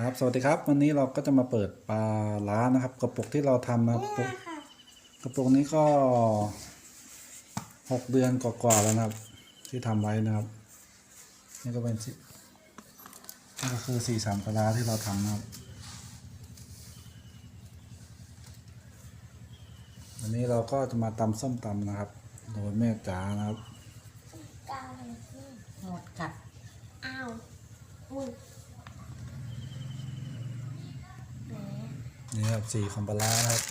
ครับสวัสดีครับ วันนี้เราก็จะมาเปิดปลาล้านะครับ กระปุกที่เราทำนะครับนี่ปุกค่ะกระปุกนี้ก็หกเดือนกว่าๆแล้วนะครับ ที่ทำไว้นะครับ นี่ก็เป็นสินี่ก็คือสี่สามปลาร้าที่เราทำนะครับวันนี้เราก็จะมาตำส้มตำนะครับ โดยแม่จ๋านะครับกาวเลยพี่หมดกัดอ้าวอุ้ยแหม นี่ครับสี่ของปลาร้านะครับ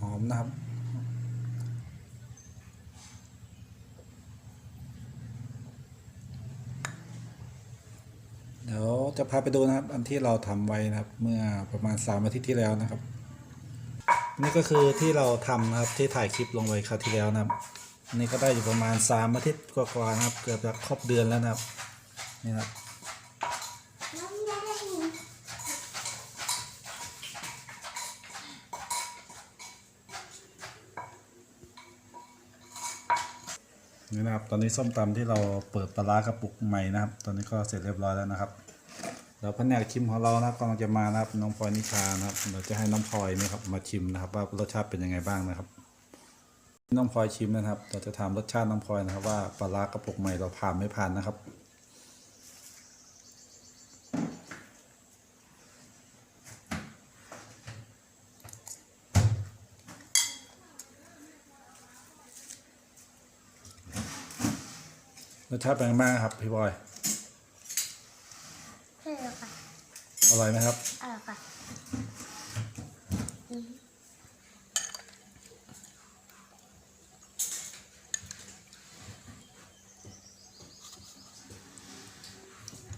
หอมนะครับเดี๋ยวจะพาไปดูนะครับ อันที่เราทำไว้นะครับ เมื่อประมาณสามอาทิตย์ที่แล้วนะครับ นี่ก็คือที่เราทำนะครับที่ถ่ายคลิปลงไว้คราวที่แล้วนะครับอันนี่ก็ได้อยู่ประมาณสามอาทิตย์กว่าๆนะครับ เกือบจะครบเดือนแล้วนะครับนี่นะครับนี่นะครับ ตอนนี้ส้มตำที่เราเปิดปลาร้ากระปุกใหม่นะครับ ตอนนี้ก็เสร็จเรียบร้อยแล้วนะครับ แล้วแผนกชิมของเรานะครับกำลังจะมานะครับน้องพลอยนิชานะครับเราจะให้น้องพลอยนี่ครับมาชิมนะครับ ว่ารสชาติเป็นยังไงบ้างนะครับ น้องพลอยชิมนะครับ เราจะถามรสชาติน้องพลอยนะครับ ว่าปลาร้ากระปุกใหม่เราผ่านไม่ผ่านนะครับรสชาติเป็นยังไงบ้างครับพี่บอย ใช่แล้วค่ะ อร่อยไหมครับ อร่อยค่ะ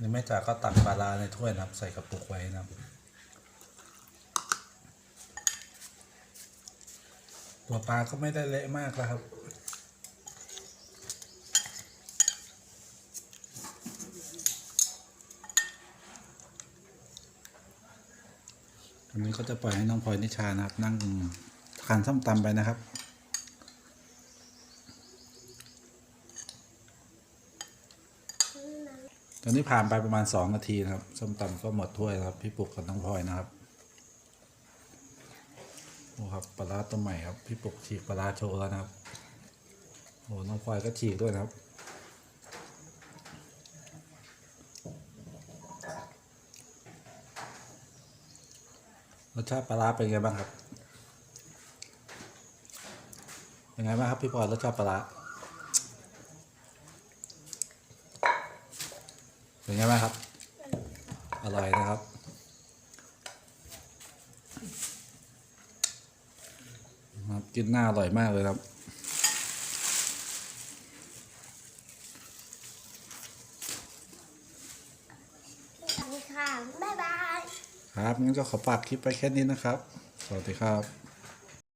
นี่แม่จ๋าก็ตักปลาร้าในถ้วยนะครับ ใส่กระปุกไว้นะครับ ตัวปลาก็ไม่ได้เละมากแล้วครับ อันนี้ก็จะปล่อยให้น้องพลอยนิชานะครับ นั่งทานส้มตำไปนะครับตอนนี้ผ่านไปประมาณสองนาทีนะครับส้มตำก็หมดถ้วยแล้วครับ พี่ปุกกับน้องพลอยนะครับโอ้ครับปลาร้าตัวใหม่ครับ พี่ปุกฉีกปลาร้าโชว์แล้วนะครับโอ้น้องพลอยก็ฉีกด้วยนะครับ รสชาติปลาร้าเป็นไงบ้างครับเป็นไงบ้างครับพี่พอรสชาติปลาร้าเป็นไงบ้างครับ อร่อยนะครับครับกินหน้าอร่อยมากเลยครับสวัสดีค่ะ บ๊ายบาย ครับงั้นก็ขอฝากคลิปไปแค่นี้นะครับ สวัสดีครับ